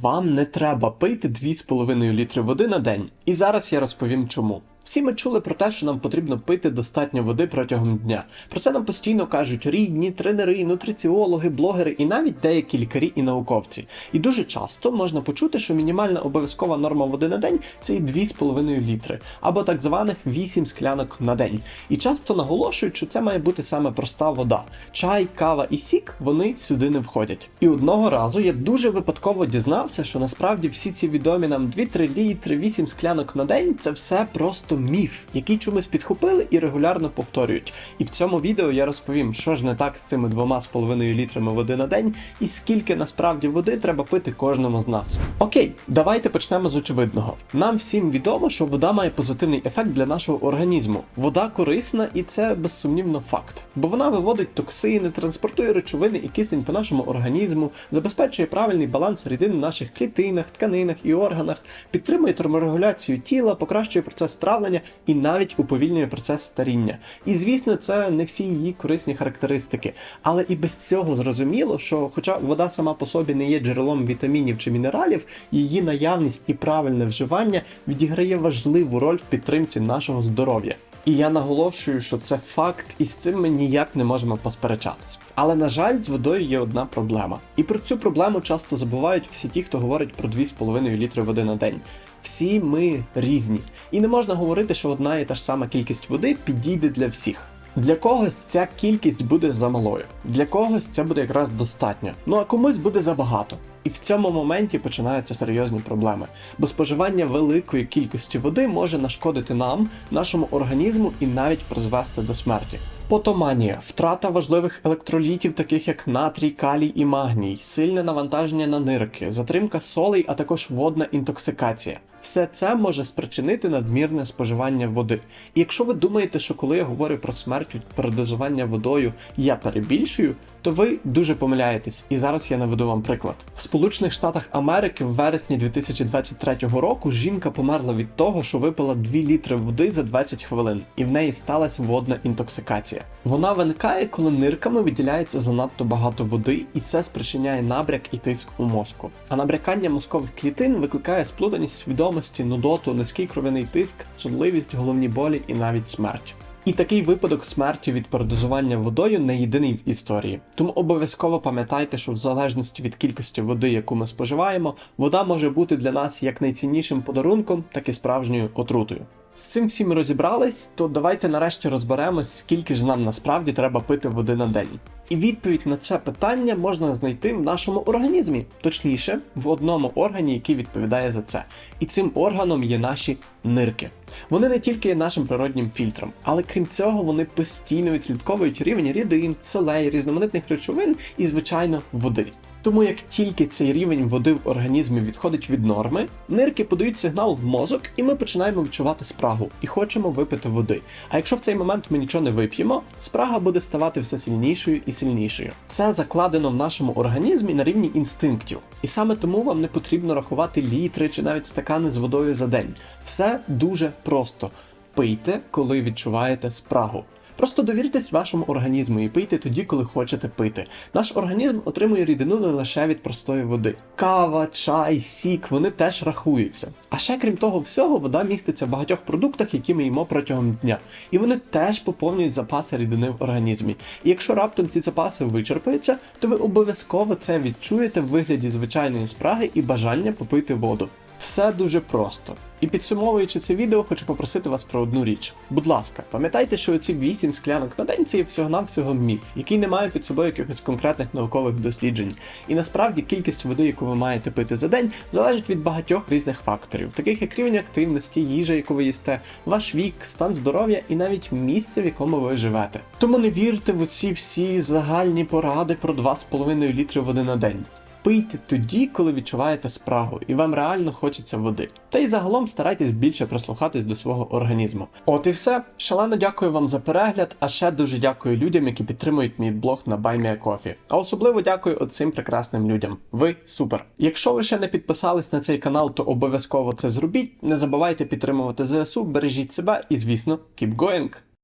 вам не треба пити 2,5 літри води на день. І зараз я розповім чому. Всі ми чули про те, що нам потрібно пити достатньо води протягом дня. Про це нам постійно кажуть рідні, тренери, нутриціологи, блогери і навіть деякі лікарі і науковці. І дуже часто можна почути, що мінімальна обов'язкова норма води на день це і 2,5 літри, або так званих 8 склянок на день. І часто наголошують, що це має бути саме проста вода. Чай, кава і сік вони сюди не входять. І одного разу я дуже випадково дізнався, що насправді всі ці відомі нам 2-3 літри, 8 склянок на день це все просто міф, який чомусь підхопили і регулярно повторюють. І в цьому відео я розповім, що ж не так з цими двома з половиною літрами води на день, і скільки насправді води треба пити кожному з нас. Окей, давайте почнемо з очевидного. Нам всім відомо, що вода має позитивний ефект для нашого організму. Вода корисна і це безсумнівно факт, бо вона виводить токсини, транспортує речовини і кисень по нашому організму, забезпечує правильний баланс рідин в наших клітинах, тканинах і органах, підтримує терморегуляцію тіла, покращує процес травлення і навіть уповільнює процес старіння. І звісно, це не всі її корисні характеристики. Але і без цього зрозуміло, що, хоча вода сама по собі не є джерелом вітамінів чи мінералів, її наявність і правильне вживання відіграє важливу роль в підтримці нашого здоров'я. І я наголошую, що це факт, і з цим ми ніяк не можемо посперечатись. Але на жаль, з водою є одна проблема. І про цю проблему часто забувають всі ті, хто говорить про 2,5 літри води на день. Всі ми різні, і не можна говорити, що одна і та ж сама кількість води підійде для всіх. Для когось ця кількість буде замалою, для когось це буде якраз достатньо. Ну а комусь буде забагато. І в цьому моменті починаються серйозні проблеми, бо споживання великої кількості води може нашкодити нам, нашому організму і навіть призвести до смерті. Потоманія, втрата важливих електролітів, таких як натрій, калій і магній, сильне навантаження на нирки, затримка солей, а також водна інтоксикація. Все це може спричинити надмірне споживання води. І якщо ви думаєте, що коли я говорю про смерть від передозування водою, я перебільшую, то ви дуже помиляєтесь. І зараз я наведу вам приклад. В Сполучених Штатах Америки в вересні 2023 року жінка померла від того, що випила 2 літри води за 20 хвилин, і в неї сталася водна інтоксикація. Вона виникає, коли нирками виділяється занадто багато води, і це спричиняє набряк і тиск у мозку. А набрякання мозкових клітин викликає сплутаність свідомості, нудоту, низький кров'яний тиск, сонливість, головні болі і навіть смерть. І такий випадок смерті від передозування водою не єдиний в історії. Тому обов'язково пам'ятайте, що в залежності від кількості води, яку ми споживаємо, вода може бути для нас як найціннішим подарунком, так і справжньою отрутою. З цим всім розібрались, то давайте нарешті розберемось, скільки ж нам насправді треба пити води на день. І відповідь на це питання можна знайти в нашому організмі, точніше, в одному органі, який відповідає за це. І цим органом є наші нирки. Вони не тільки є нашим природнім фільтром, але крім цього, вони постійно відслідковують рівень рідин, солей, різноманітних речовин і, звичайно, води. Тому як тільки цей рівень води в організмі відходить від норми, нирки подають сигнал в мозок, і ми починаємо відчувати спрагу і хочемо випити води. А якщо в цей момент ми нічого не вип'ємо, спрага буде ставати все сильнішою і сильнішою. Це закладено в нашому організмі на рівні інстинктів. І саме тому вам не потрібно рахувати літри чи навіть стакани з водою за день. Все дуже просто. Пийте, коли відчуваєте спрагу. Просто довіртесь вашому організму і пийте тоді, коли хочете пити. Наш організм отримує рідину не лише від простої води. Кава, чай, сік вони теж рахуються. А ще крім того всього, вода міститься в багатьох продуктах, які ми їмо протягом дня. І вони теж поповнюють запаси рідини в організмі. І якщо раптом ці запаси вичерпаються, то ви обов'язково це відчуєте в вигляді звичайної спраги і бажання попити воду. Все дуже просто. І підсумовуючи це відео, хочу попросити вас про одну річ. Будь ласка, пам'ятайте, що оці 8 склянок на день це є всього-навсього міф, який не має під собою якихось конкретних наукових досліджень. І насправді кількість води, яку ви маєте пити за день, залежить від багатьох різних факторів, таких як рівень активності, їжа, яку ви їсте, ваш вік, стан здоров'я і навіть місце, в якому ви живете. Тому не вірте в оці всі загальні поради про 2,5 літри води на день. Пийте тоді, коли відчуваєте спрагу, і вам реально хочеться води. Та й загалом старайтесь більше прислухатись до свого організму. От і все. Шалено дякую вам за перегляд, а ще дуже дякую людям, які підтримують мій блог на BuyMeACoffee. А особливо дякую оцим прекрасним людям. Ви супер. Якщо ви ще не підписались на цей канал, то обов'язково це зробіть. Не забувайте підтримувати ЗСУ, бережіть себе і, звісно, keep going!